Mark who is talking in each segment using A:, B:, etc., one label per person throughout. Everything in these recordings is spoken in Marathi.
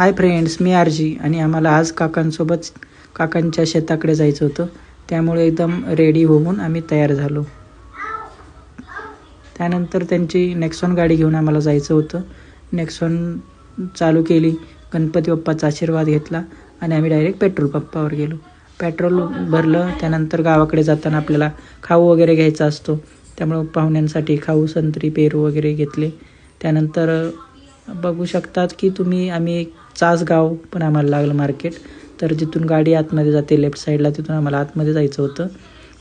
A: हाय फ्रेंड्स मी आरजी आणि आम्हाला आज काकांसोबत काकांच्या शेताकडे जायचं होतं. त्यामुळे एकदम रेडी होऊन आम्ही तयार झालो. त्यानंतर त्यांची नेक्सॉन गाडी घेऊन आम्हाला जायचं होतं. नेक्सॉन चालू केली. गणपती बाप्पाचा आशीर्वाद घेतला आणि आम्ही डायरेक्ट पेट्रोल पंपावर गेलो. पेट्रोल भरलं त्यानंतर गावाकडे जाताना आपल्याला खाऊ वगैरे घ्यायचा असतो. त्यामुळं पाहुण्यांसाठी खाऊ संत्री पेरू वगैरे घेतले. त्यानंतर बघू शकतात की तुम्ही आम्ही एक चासगाव पण आम्हाला लागलं मार्केट. तर जिथून गाडी आतमध्ये जाते लेफ्ट साईडला तिथून आम्हाला आतमध्ये जायचं होतं.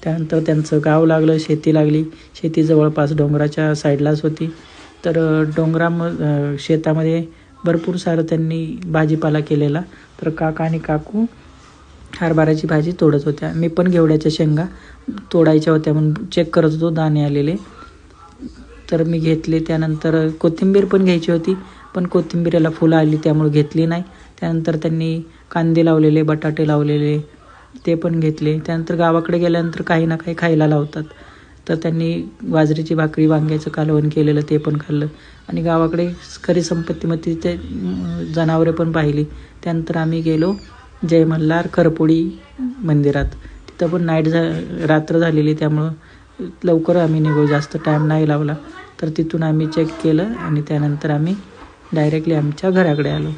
A: त्यानंतर त्यांचं गाव लागलं शेती लागली. शेती जवळपास डोंगराच्या साईडलाच होती. तर डोंगराम शेतामध्ये भरपूर सारं त्यांनी भाजीपाला केलेला. तर काका आणि काकू हरभऱ्याची भाजी तोडत होत्या. मी पण घेवड्याच्या शेंगा तोडायच्या होत्या म्हणून चेक करत होतो दाणे आलेले. तर मी घेतले. त्यानंतर कोथिंबीर पण घ्यायची होती. पण कोथिंबीरीला फुलं आली त्यामुळे घेतली नाही. त्यानंतर त्यांनी कांदे लावलेले बटाटे लावलेले ते पण घेतले. त्यानंतर गावाकडे गेल्यानंतर काही ना काही खायला लावतात. तर त्यांनी बाजरीची भाकरी वांग्याचं कालवण केलेलं ते पण खाल्लं. आणि गावाकडे खरी संपत्तीमध्ये ते जनावरे पण पाहिली. त्यानंतर आम्ही गेलो जय मल्हार करपोडी मंदिरात. तिथं पण नाईट झा रात्र झालेली त्यामुळं लवकर आम्ही निघू जास्त टाईम नाही लावला. तर तिथून आम्ही चेक केलं आणि त्यानंतर आम्ही डायरेक्टली आमच्या घराकडे आलो.